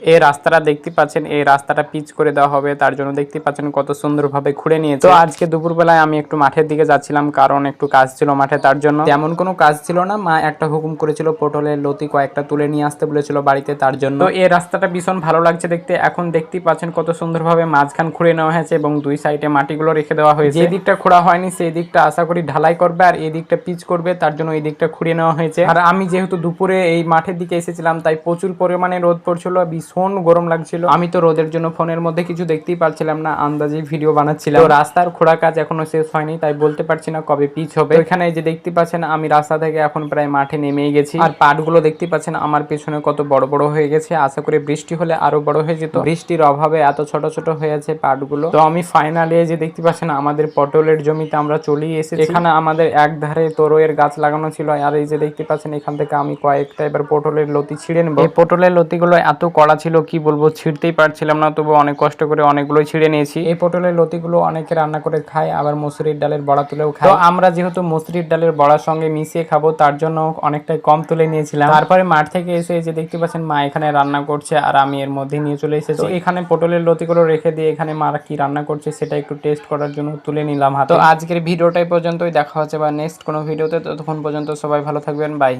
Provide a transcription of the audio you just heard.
এই রাস্তাটা দেখতে পাচ্ছেন, এই রাস্তাটা পিচ করে দেওয়া হবে, তার জন্য দেখতে পাচ্ছেন কত সুন্দরভাবে খুঁড়ে নিয়েছে। তো আজকে দুপুরবেলায় আমি একটু মাঠের দিকে যাচ্ছিলাম, কারণ একটু কাজ ছিল মাঠে, তার জন্য তেমন কোনো কাজ ছিল না। মা একটা হুকুম করেছিল, পটলের লতি কয়েকটা তুলে নিয়ে আসতে বলেছিল বাড়িতে, তার জন্য। তো এই রাস্তাটা ভীষণ ভালো লাগছে দেখতে। এখন দেখতেই পাচ্ছেন কত সুন্দরভাবে মাঝখান খুঁড়ে নেওয়া হয়েছে এবং দুই সাইডে মাটিগুলো রেখে দেওয়া হয়েছে। যে দিকটা খোঁড়া হয়নি, সেই দিকটা আশা করি ঢালাই করবে, আর এই দিকটা পিচ করবে, তার জন্য এই দিকটা খুঁড়ে নেওয়া হয়েছে। আর আমি যেহেতু দুপুরে এই মাঠের দিকে এসেছিলাম, তাই প্রচুর পরিমাণে রোদ পড়ছিল ভীষণ গরম লাগছিল। আমি তো রোদের জন্য ফোনের মধ্যে কিছু দেখতেই পারছিলাম না, আন্দাজে ভিডিও বানাচ্ছিলাম। তো রাস্তার খোঁড়া কাজ এখনও শেষ হয়নি, তাই বলতে পারছি না কবে পিচ হবে। এখানে যে দেখতে পাচ্ছেন, আমি রাস্তা থেকে এখন প্রায় মাঠে নেমে গেছি। আর পাটগুলো দেখতে পাচ্ছেন, আমার পেছনে কত বড় বড় হয়ে গেছে। আশা করি বৃষ্টি হলে আরও বড় হয়ে যেত। বৃষ্টির অভাবে এত ছোট ছোট হয়ে আছে পাটগুলো তো আমি ফাইনালি যে দেখতে পাচ্ছেন, আমাদের পটলের জমিতে আমরা চলেই এসেছি। এখানে আমাদের এক ধারে তরোয়ের গাছ লাগানো ছিল। আর এই যে দেখতে পাচ্ছেন, এখান থেকে আমি কয়েকটা এবার পটলের লতি ছিঁড়ে নেব। এই পটলের লতিগুলো এত কড়া ছিল কি বলব ছিঁড়তেই পারছিলাম না তবু অনেক কষ্ট করে অনেকগুলো ছিঁড়ে নিয়েছি। এই পটলের লতিগুলো অনেকে রান্না করে খায় আবার মুসুরির ডালের বড়া তুলেও খায়। তো আমরা যেহেতু মুসুরির ডালের বড়ার সঙ্গে মিশিয়ে খাব তার জন্য অনেকটাই কম তুলে নিয়েছিলাম। তারপরে মাঠ থেকে এসে এই যে দেখতে পাচ্ছেন মা এখানে রান্না করছে আর আমি এর মধ্যে নিয়ে চলে এসেছি। এখানে পটলের লতিগুলো রেখে দিয়ে এখানে মা কি রান্না করছে সেটা একটু টেস্ট করার জন্য তুলে নিলাম হাতে। তো আজকের ভিডিওটাই পর্যন্তই দেখা হচ্ছে বা নেক্সট কোনো ভিডিওতে ততক্ষণ পর্যন্ত সবাই ভালো থাকবেন বাই